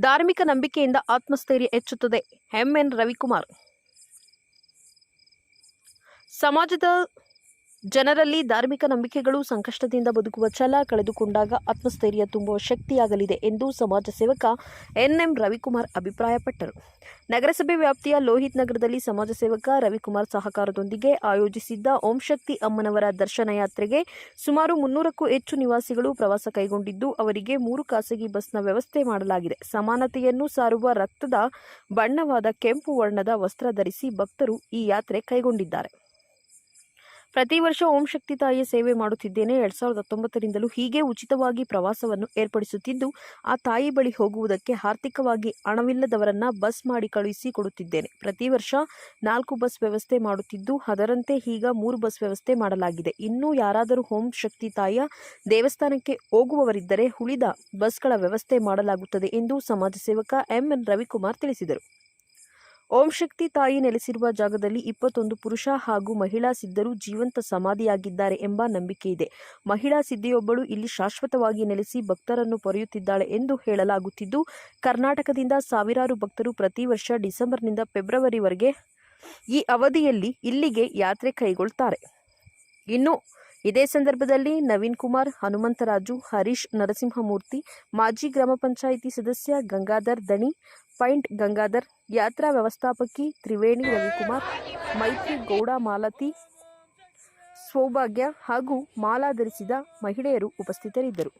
ಧಾರ್ಮಿಕ ನಂಬಿಕೆಯಿಂದ ಆತ್ಮಸ್ಥೈರ್ಯ ಹೆಚ್ಚುತ್ತದೆ. ಎಂಎನ್ ರವಿಕುಮಾರ್. ಸಮಾಜದ ಜನರಲ್ಲಿ ಧಾರ್ಮಿಕ ನಂಬಿಕೆಗಳು ಸಂಕಷ್ಟದಿಂದ ಬದುಕುವ ಛಲ ಕಳೆದುಕೊಂಡಾಗ ಆತ್ಮಸ್ಥೈರ್ಯ ತುಂಬುವ ಶಕ್ತಿಯಾಗಲಿದೆ ಎಂದು ಸಮಾಜ ಸೇವಕ ಎನ್ಎಂ ರವಿಕುಮಾರ್ ಅಭಿಪ್ರಾಯಪಟ್ಟರು. ನಗರಸಭೆ ವ್ಯಾಪ್ತಿಯ ಲೋಹಿತ್ ನಗರದಲ್ಲಿ ಸಮಾಜ ಸೇವಕ ರವಿಕುಮಾರ್ ಸಹಕಾರದೊಂದಿಗೆ ಆಯೋಜಿಸಿದ್ದ ಓಂ ಶಕ್ತಿ ಅಮ್ಮನವರ ದರ್ಶನ ಯಾತ್ರೆಗೆ ಸುಮಾರು ಮುನ್ನೂರಕ್ಕೂ ಹೆಚ್ಚು ನಿವಾಸಿಗಳು ಪ್ರವಾಸ ಕೈಗೊಂಡಿದ್ದು, ಅವರಿಗೆ ಮೂರು ಖಾಸಗಿ ಬಸ್ನ ವ್ಯವಸ್ಥೆ ಮಾಡಲಾಗಿದೆ. ಸಮಾನತೆಯನ್ನು ಸಾರುವ ರಕ್ತದ ಬಣ್ಣವಾದ ಕೆಂಪು ವರ್ಣದ ವಸ್ತ್ರ ಧರಿಸಿ ಭಕ್ತರು ಈ ಯಾತ್ರೆ ಕೈಗೊಂಡಿದ್ದಾರೆ. ಪ್ರತಿ ವರ್ಷ ಓಂ ಶಕ್ತಿ ತಾಯಿಯ ಸೇವೆ ಮಾಡುತ್ತಿದ್ದೇನೆ. ಎರಡ್ ಸಾವಿರದ ಹತ್ತೊಂಬತ್ತರಿಂದಲೂ ಹೀಗೆ ಉಚಿತವಾಗಿ ಪ್ರವಾಸವನ್ನು ಏರ್ಪಡಿಸುತ್ತಿದ್ದು, ಆ ತಾಯಿ ಬಳಿ ಹೋಗುವುದಕ್ಕೆ ಆರ್ಥಿಕವಾಗಿ ಹಣವಿಲ್ಲದವರನ್ನ ಬಸ್ ಮಾಡಿ ಕಳುಹಿಸಿ ಕೊಡುತ್ತಿದ್ದೇನೆ. ಪ್ರತಿ ವರ್ಷ ನಾಲ್ಕು ಬಸ್ ವ್ಯವಸ್ಥೆ ಮಾಡುತ್ತಿದ್ದು, ಅದರಂತೆ ಈಗ ಮೂರು ಬಸ್ ವ್ಯವಸ್ಥೆ ಮಾಡಲಾಗಿದೆ. ಇನ್ನೂ ಯಾರಾದರೂ ಓಂ ಶಕ್ತಿ ತಾಯಿಯ ದೇವಸ್ಥಾನಕ್ಕೆ ಹೋಗುವವರಿದ್ದರೆ ಉಳಿದ ಬಸ್ಗಳ ವ್ಯವಸ್ಥೆ ಮಾಡಲಾಗುತ್ತದೆ ಎಂದು ಸಮಾಜ ಸೇವಕ ಎಂಎನ್ ರವಿಕುಮಾರ್ ತಿಳಿಸಿದರು. ಓಂ ಶಕ್ತಿ ತಾಯಿ ನೆಲೆಸಿರುವ ಜಾಗದಲ್ಲಿ ಇಪ್ಪತ್ತೊಂದು ಪುರುಷ ಹಾಗೂ ಮಹಿಳಾ ಸಿದ್ಧರು ಜೀವಂತ ಸಮಾಧಿಯಾಗಿದ್ದಾರೆ ಎಂಬ ನಂಬಿಕೆ ಇದೆ. ಮಹಿಳಾ ಸಿದ್ಧಿಯೊಬ್ಬಳು ಇಲ್ಲಿ ಶಾಶ್ವತವಾಗಿ ನೆಲೆಸಿ ಭಕ್ತರನ್ನು ಪೊರೆಯುತ್ತಿದ್ದಾಳೆ ಎಂದು ಹೇಳಲಾಗುತ್ತಿದ್ದು, ಕರ್ನಾಟಕದಿಂದ ಸಾವಿರಾರು ಭಕ್ತರು ಪ್ರತಿ ವರ್ಷ ಡಿಸೆಂಬರ್ನಿಂದ ಫೆಬ್ರವರಿವರೆಗೆ ಈ ಅವಧಿಯಲ್ಲಿ ಇಲ್ಲಿಗೆ ಯಾತ್ರೆ ಕೈಗೊಳ್ತಾರೆ ಇನ್ನು ಇದೇ ಸಂದರ್ಭದಲ್ಲಿ ನವೀನ್ ಕುಮಾರ್, ಹನುಮಂತರಾಜು, ಹರೀಶ್ ನರಸಿಂಹಮೂರ್ತಿ, ಮಾಜಿ ಗ್ರಾಮ ಪಂಚಾಯಿತಿ ಸದಸ್ಯ ಗಂಗಾಧರ್ ದಣಿ, ಪೈಂಟ್ ಗಂಗಾಧರ್, ಯಾತ್ರಾ ವ್ಯವಸ್ಥಾಪಕಿ ತ್ರಿವೇಣಿ ರವಿಕುಮಾರ್, ಮೈತ್ರಿ ಗೌಡ ಮಾಲತಿ, ಸೌಭಾಗ್ಯ ಹಾಗೂ ಮಾಲಾ ಧರಿಸಿದ ಮಹಿಳೆಯರು ಉಪಸ್ಥಿತರಿದ್ದರು.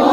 ಓಂ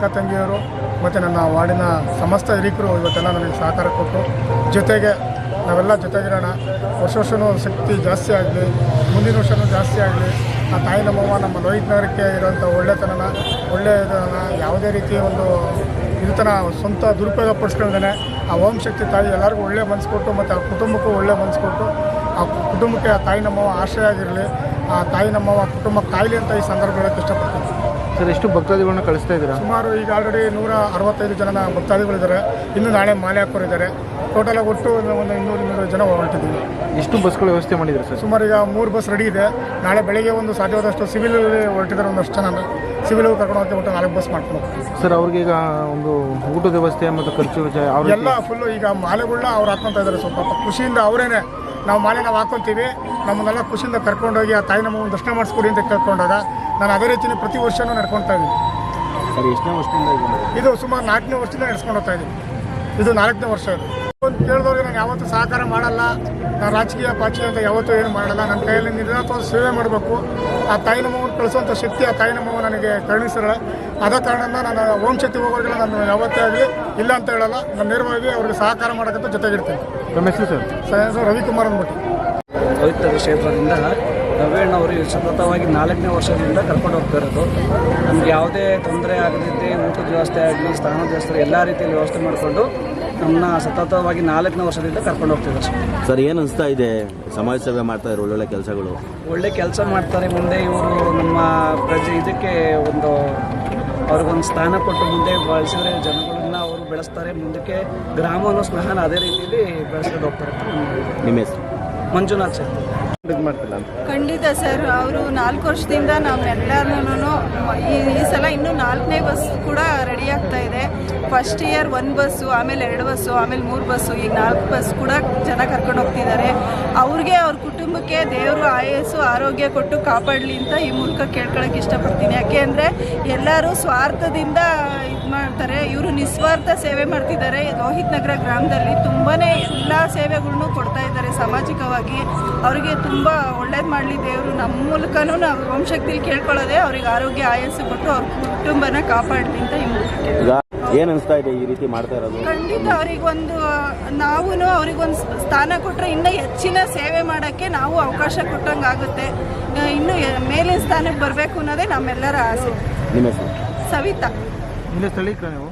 ಅಕ್ಕ ತಂಗಿಯವರು ಮತ್ತು ನನ್ನ ವಾರ್ಡಿನ ಸಮಸ್ತ ಹಿರಿಕರು ಇವತ್ತೆಲ್ಲ ನನಗೆ ಸಹಕಾರ ಕೊಟ್ಟು, ಜೊತೆಗೆ ನಾವೆಲ್ಲ ಜೊತೆಗಿರೋಣ. ವರ್ಷ ವರ್ಷವೂ ಶಕ್ತಿ ಜಾಸ್ತಿ ಆಗಲಿ, ಮುಂದಿನ ವರ್ಷವೂ ಜಾಸ್ತಿ ಆಗಲಿ, ಆ ತಾಯಿ ನಮ್ಮವ್ವ ನಮ್ಮ ಲೋಹಿತ್ ನಗರಕ್ಕೆ ಇರೋಂಥ ಒಳ್ಳೆತನನ, ಒಳ್ಳೆಯದನ್ನ ಯಾವುದೇ ರೀತಿಯ ಒಂದು ಇದನ್ನ ಸ್ವಂತ ದುರುಪಯೋಗ ಪಡಿಸ್ಕೊಳ್ದೇ ಆ ಓಂ ಶಕ್ತಿ ತಾಯಿ ಎಲ್ಲರಿಗೂ ಒಳ್ಳೆ ಮನಸ್ಸು ಕೊಟ್ಟು, ಮತ್ತು ಆ ಕುಟುಂಬಕ್ಕೂ ಒಳ್ಳೆ ಮನಸ್ಸು ಕೊಟ್ಟು, ಆ ಕುಟುಂಬಕ್ಕೆ ಆ ತಾಯಿ ನಮ್ಮವ ಆಶ್ರಯ ಆಗಿರಲಿ, ಆ ತಾಯಿ ನಮ್ಮವ ಕುಟುಂಬ ಕಾಯಿಲೆ ಅಂತ ಈ ಸಂದರ್ಭ ಹೇಳೋಕ್ಕೆ ಇಷ್ಟಪಡ್ತೀನಿ ಸರ್ ಎಷ್ಟು ಭಕ್ತಾದಿಗಳನ್ನ ಕಳಿಸ್ತಾ ಇದ್ದೀರಾ? ಸುಮಾರು ಈಗ ಆಲ್ರೆಡಿ ನೂರ ಅರವತ್ತೈದು ಜನ ಭಕ್ತಾದಿಗಳಿದ್ದಾರೆ. ಇನ್ನು ನಾಳೆ ಮಾಲೆ ಹಾಕೋರಿದ್ದಾರೆ ಟೋಟಲ್ ಆಗಿ ಒಟ್ಟು ಒಂದು ಇನ್ನೂರು ಇನ್ನೂರು ಜನ ಹೊರಟಿದ್ದೀವಿ. ಎಷ್ಟು ಬಸ್ಗಳ ವ್ಯವಸ್ಥೆ ಮಾಡಿದ್ದಾರೆ ಸರ್? ಸುಮಾರು ಈಗ ಮೂರು ಬಸ್ ರೆಡಿ ಇದೆ. ನಾಳೆ ಬೆಳಗ್ಗೆ ಒಂದು ಸಾಧ್ಯವಾದಷ್ಟು ಸಿವಿಲ್ ಹೊರಟಿದ್ದಾರೆ ಒಂದಷ್ಟು ಜನ. ಸಿವಿಲ್ ಕರ್ಕೊಂಡು ಹೋಗಿ ಒಟ್ಟು ನಾಲ್ಕು ಬಸ್ ಮಾಡ್ಕೊಂಡು ಸರ್ ಅವ್ರಿಗೆ ಈಗ ಒಂದು ಊಟದ ವ್ಯವಸ್ಥೆ ಮತ್ತು ಖರ್ಚು ಎಲ್ಲ ಫುಲ್ಲು ಈಗ ಮಾಲೆಗಳನ್ನ ಅವ್ರು ಹಾಕ್ಕೊಂತ ಇದ್ದಾರೆ ಸ್ವಲ್ಪ ಖುಷಿಯಿಂದ ಅವರೇನೆ. ನಾವು ಮಾಲೆ ನಾವು ಹಾಕ್ಕೊಂತೀವಿ ನಮ್ಮನ್ನೆಲ್ಲ ಖುಷಿಯಿಂದ ಕರ್ಕೊಂಡೋಗಿ ಆ ತಾಯಿ ನಮ್ಮ ದರ್ಶನ ಮಾಡಿಸ್ಕೊಡಿ ಅಂತ ಕರ್ಕೊಂಡಾಗ ನಾನು ಅದೇ ರೀತಿ ಪ್ರತಿ ವರ್ಷವೂ ನಡ್ಕೊತಾ ಇದ್ದೀನಿ. ಎಷ್ಟನೇ ವರ್ಷದಿಂದ ಇದು ಸುಮಾರು ನಾಲ್ಕನೇ ವರ್ಷದಿಂದ ನಡೆಸ್ಕೊಂಡು ಹೋಗ್ತಾ ಇದ್ದೀನಿ. ಇದು ನಾಲ್ಕನೇ ವರ್ಷ ಇದು. ಒಂದು ಕೇಳಿದವ್ರಿಗೆ ನಾನು ಯಾವತ್ತೂ ಸಹಕಾರ ಮಾಡಲ್ಲ. ನಾನು ರಾಜಕೀಯ ಪಾಚಿ ಅಂತ ಯಾವತ್ತೂ ಏನು ಮಾಡಲ್ಲ. ನನ್ನ ಕೈಯಲ್ಲಿ ನಿರಂತರ ಸೇವೆ ಮಾಡಬೇಕು. ಆ ತಾಯಿ ನಮ್ಮವನ್ನು ಕಳಿಸುವಂಥ ಶಕ್ತಿ ಆ ತಾಯಿನ ಮಗು ನನಗೆ ಕರುಣಿಸಿರಲ್ಲ. ಆದ ಕಾರಣದಿಂದ ನಾನು ಓಂ ಶಕ್ತಿ ಹೋಗೋರಿಗೆಲ್ಲ ನಾನು ಯಾವತ್ತೇ ಆಗಲಿ ಇಲ್ಲ ಅಂತ ಹೇಳಲ್ಲ. ನಾನು ನೇರವಾಗಿ ಅವ್ರಿಗೆ ಸಹಕಾರ ಮಾಡೋಕ್ಕಂತ ಜೊತೆಗಿರ್ತೀನಿ. ನಮ್ಮ ಹೆಸರು ಸರ್? ಸರ್ ಹೆಸರು ರವಿಕುಮಾರ್ ಅಂದ್ಬಿಟ್ಟು. ಪವಿತ್ರ ಕ್ಷೇತ್ರದಿಂದ ರವೀಣ್ ಅವರು ಸತತವಾಗಿ ನಾಲ್ಕನೇ ವರ್ಷದಿಂದ ಕರ್ಕೊಂಡು ಹೋಗ್ತಾ ಇರೋದು. ನಮ್ಗೆ ಯಾವುದೇ ತೊಂದರೆ ಆಗದಿದ್ದೆ ಊಟದ ವ್ಯವಸ್ಥೆ ಆಗಲಿ ಸ್ಥಾನದ ವ್ಯವಸ್ಥೆ ಎಲ್ಲ ರೀತಿಯಲ್ಲಿ ವ್ಯವಸ್ಥೆ ಮಾಡಿಕೊಂಡು ನಮ್ಮನ್ನ ಸತತವಾಗಿ ನಾಲ್ಕನೇ ವರ್ಷದಿಂದ ಕರ್ಕೊಂಡು ಹೋಗ್ತಿದ್ದಾರೆ ಸರ್. ಸರ್ ಏನು ಅನಿಸ್ತಾ ಇದೆ? ಸಮಾಜ ಸೇವೆ ಮಾಡ್ತಾ ಇರೋ ಒಳ್ಳೊಳ್ಳೆ ಕೆಲಸಗಳು. ಒಳ್ಳೆ ಕೆಲಸ ಮಾಡ್ತಾರೆ. ಮುಂದೆ ಇವರು ನಮ್ಮ ಪ್ರಜೆ ಇದಕ್ಕೆ ಒಂದು ಅವ್ರಿಗೊಂದು ಸ್ಥಾನ ಕೊಟ್ಟು ಮುಂದೆ ಬಳಸಿದ್ರೆ ಅವರು ಬೆಳೆಸ್ತಾರೆ. ಮುಂದಕ್ಕೆ ಗ್ರಾಮವನ್ನು ಸ್ನೇಹ ಅದೇ ರೀತಿಯಲ್ಲಿ ಬೆಳೆಸ್ಕೊಂಡು ಹೋಗ್ತಾರೆ ನಿಮ್ಮ ಹೆಸರು? ಮಂಜುನಾಥ್ ಸರ್ ಖಂಡಿತ ಸರ್ ಅವರು ನಾಲ್ಕು ವರ್ಷದಿಂದ ನಾವೆಲ್ಲರೂ ಈ ಈ ಸಲ ಇನ್ನೂ ನಾಲ್ಕನೇ ಬಸ್ ಕೂಡ ರೆಡಿ ಆಗ್ತಾ ಇದೆ. ಫಸ್ಟ್ ಇಯರ್ ಒಂದು ಬಸ್ಸು ಆಮೇಲೆ ಎರಡು ಬಸ್ಸು ಆಮೇಲೆ ಮೂರು ಬಸ್ಸು ಈಗ ನಾಲ್ಕು ಬಸ್ ಕೂಡ ಜನ ಕರ್ಕೊಂಡು ಹೋಗ್ತಿದ್ದಾರೆ. ಅವ್ರಿಗೆ ಅವ್ರ ಕುಟುಂಬಕ್ಕೆ ದೇವರು ಆಯಸ್ಸು ಆರೋಗ್ಯ ಕೊಟ್ಟು ಕಾಪಾಡಲಿ ಅಂತ ಈ ಮೂಲಕ ಕೇಳ್ಕೊಳಕ್ಕೆ ಇಷ್ಟಪಡ್ತೀನಿ. ಯಾಕೆ ಅಂದರೆ ಎಲ್ಲರೂ ಸ್ವಾರ್ಥದಿಂದ ಮಾಡ್ತಾರೆ. ಇವರು ನಿಸ್ವಾರ್ಥ ಸೇವೆ ಮಾಡ್ತಿದ್ದಾರೆ. ರೋಹಿತ್ ನಗರ ಗ್ರಾಮದಲ್ಲಿ ತುಂಬಾ ಎಲ್ಲ ಸೇವೆಗಳ್ನು ಕೊಡ್ತಾ ಇದ್ದಾರೆ ಸಾಮಾಜಿಕವಾಗಿ. ಅವರಿಗೆ ತುಂಬ ಒಳ್ಳೇದು ಮಾಡಲಿ ದೇವರು. ನಮ್ಮ ಮೂಲಕನೂ ನಾವು ವಂಶಕ್ತಿಲಿ ಕೇಳ್ಕೊಳ್ಳೋದೆ ಅವ್ರಿಗೆ ಆರೋಗ್ಯ ಆಯಸ್ಸು ಕೊಟ್ಟು ಅವ್ರ ಕುಟುಂಬನ ಕಾಪಾಡಲಿ ಅಂತ ಮೂಲಕ ಏನು ಅನಿಸ್ತಾ ಇದೆ ಈ ರೀತಿ ಮಾಡ್ತಾ ಇರೋದು? ಖಂಡಿತ ಅವರಿಗೊಂದು ನಾವು ಅವರಿಗೊಂದು ಸ್ಥಾನ ಕೊಟ್ಟರೆ ಇನ್ನೂ ಹೆಚ್ಚಿನ ಸೇವೆ ಮಾಡೋಕ್ಕೆ ನಾವು ಅವಕಾಶ ಕೊಟ್ಟಂಗೆ ಆಗುತ್ತೆ. ಇನ್ನೂ ಮೇಲಿನ ಸ್ಥಾನಕ್ಕೆ ಬರಬೇಕು ಅನ್ನೋದೇ ನಮ್ಮೆಲ್ಲರ ಆಸೆ. ಸವಿತಾ. ಸವಿತಾ ಇಲ್ಲೇ ಸ್ಥಳೀಕರ ನೀವು